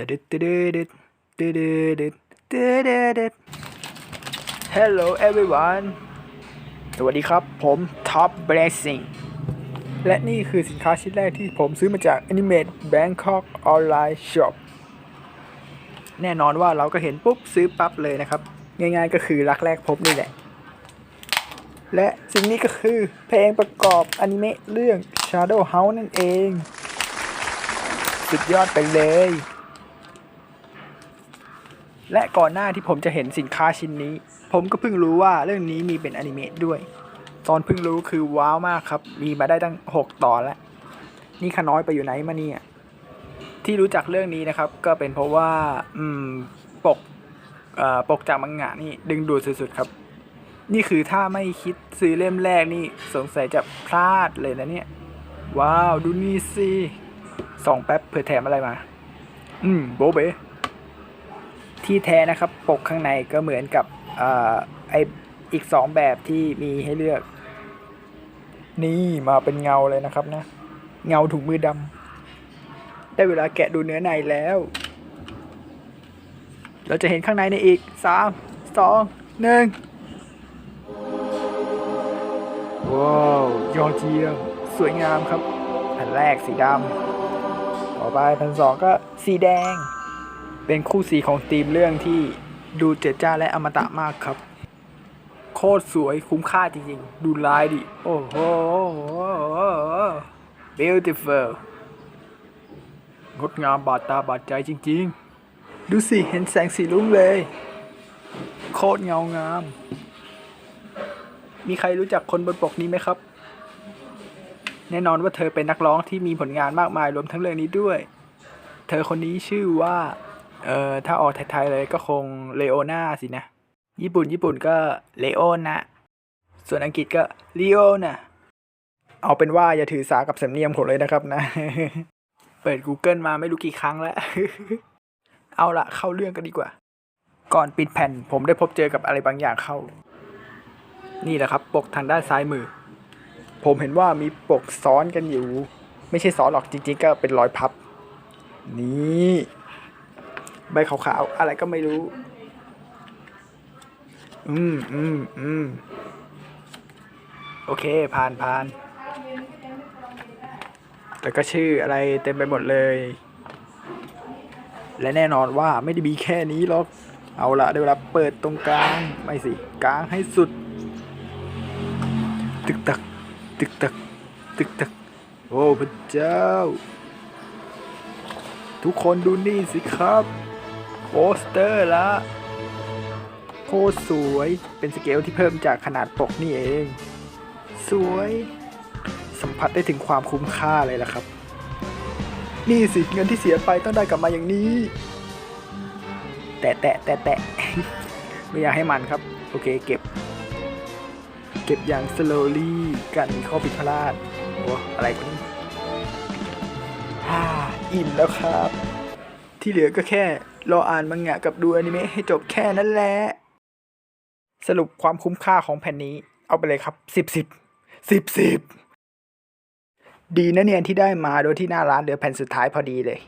ตึ๊ดตึ๊ดตึ๊ดดดดด Hello everyone สวัสดีครับผมท็อปแบลซิงและนี่คือสินค้าชิ้นแรกที่ผมซื้อมาจาก Animate Bangkok Online Shop แน่นอนว่าเราก็เห็นปุ๊บซื้อปั๊บเลยนะครับ ง่ายๆก็คือรักแรกพบนี่แหละ และสิ่งนี้ก็คือเพลงประกอบอนิเมะเรื่อง Shadow House นั่นเอง สุดยอดไปเลย และก่อนหน้าที่ผมจะเห็นสินค้าชิ้นนี้ ผมก็เพิ่งรู้ว่าเรื่องนี้มีเป็นอนิเมะด้วย ตอนเพิ่งรู้คือว้าวมากครับ มีมาได้ตั้ง 6 ตอนแล้ว นี่ขน้อยไปอยู่ไหนมาเนี่ย ที่รู้จักเรื่องนี้นะครับ ก็เป็นเพราะว่า อืม ปกปกจากมังงะนี่ดึงดูดสุดๆครับ นี่คือถ้าไม่คิดซื้อเล่มแรกนี่สงสัยจะพลาดเลยนะเนี่ย ว้าว ดูนี่สิส่องแป๊บเผื่อแถมอะไรมา อืม โบเบ ที่แท้นะครับปกข้างในก็เหมือนกับอไออีกสองแบบที่มีให้เลือก นี่มาเป็นเงาเลยนะครับนะ เงาถุงมือดำได้เวลาแกะดูเนื้อในแล้ว เราจะเห็นข้างในในอีกสามสองหนึ่งว้าว ยอดเยี่ยมสวยงามครับแผ่นแรกสีดำต่อไปแผ่นสองก็สีแดง เป็นคู่สีของธีมเรื่องที่ดูเจิดจ้าและอมตะมากครับ โคตรสวยคุ้มค่าจริงๆ ดูลายดิ โอ้โห beautiful งดงามบาดตาบาดใจจริงๆ ดูสิ เห็นแสงสีลุ้งเลย โคตรเงางาม มีใครรู้จักคนบนปกนี้ไหมครับ แน่นอนว่าเธอเป็นนักร้องที่มีผลงานมากมายรวมทั้งเรื่องนี้ด้วย เธอคนนี้ชื่อว่า เอ่อถ้าออกไทยๆเลยก็คงเลโอนาสินะ ญี่ปุ่นญี่ปุ่นก็เลโอนะ ส่วนอังกฤษก็ลีโอนะเอาเป็นว่าอย่าถือสากับสำเนียงผมเลยนะครับนะ เปิด Google มาไม่รู้กี่ครั้งแล้ว เอาละเข้าเรื่องกันดีกว่า ก่อนปิดแผ่นผมได้พบเจอกับอะไรบางอย่างเข้า นี่แหละครับ ปกทางด้านซ้ายมือ ผมเห็นว่ามีปกซ้อนกันอยู่ ไม่ใช่ซ้อนหรอกจริง ๆ ก็เป็นรอยพับ นี่ ใบขาวๆ อะไรก็ไม่รู้ อืมอืมอืมโอเค ผ่านผ่าน แต่ก็ชื่ออะไรเต็มไปหมดเลย และแน่นอนว่าไม่ได้มีแค่นี้หรอก เอาละได้เวลาเปิดตรงกลาง ไม่สิ กลางให้สุด ตึกตัก ตึกตัก ตึกตัก โอ้พระเจ้า ทุกคนดูนี่สิครับ โปสเตอร์ละโคตรสวยเป็นสเกลที่เพิ่มจากขนาดปกนี่เอง สวย สัมผัสได้ถึงความคุ้มค่าเลยล่ะครับ นี่สิเงินที่เสียไปต้องได้กลับมาอย่างนี้ แตะแตะแตะแตะไม่อยากให้มันครับ โอเคเก็บ เก็บอย่าง slowly กันมีข้อผิดพลาดโอ้อะไรกันนี่ฮ่าอิ่มแล้วครับ ที่เหลือก็แค่ รออ่านมังงะกับดูอนิเมะให้จบแค่นั้นแหละ สรุปความคุ้มค่าของแผ่นนี้ เอาไปเลยครับสิบสิบสิบสิบดีนะเนี่ยที่ได้มาโดยที่หน้าร้านเหลือแผ่นสุดท้ายพอดีเลย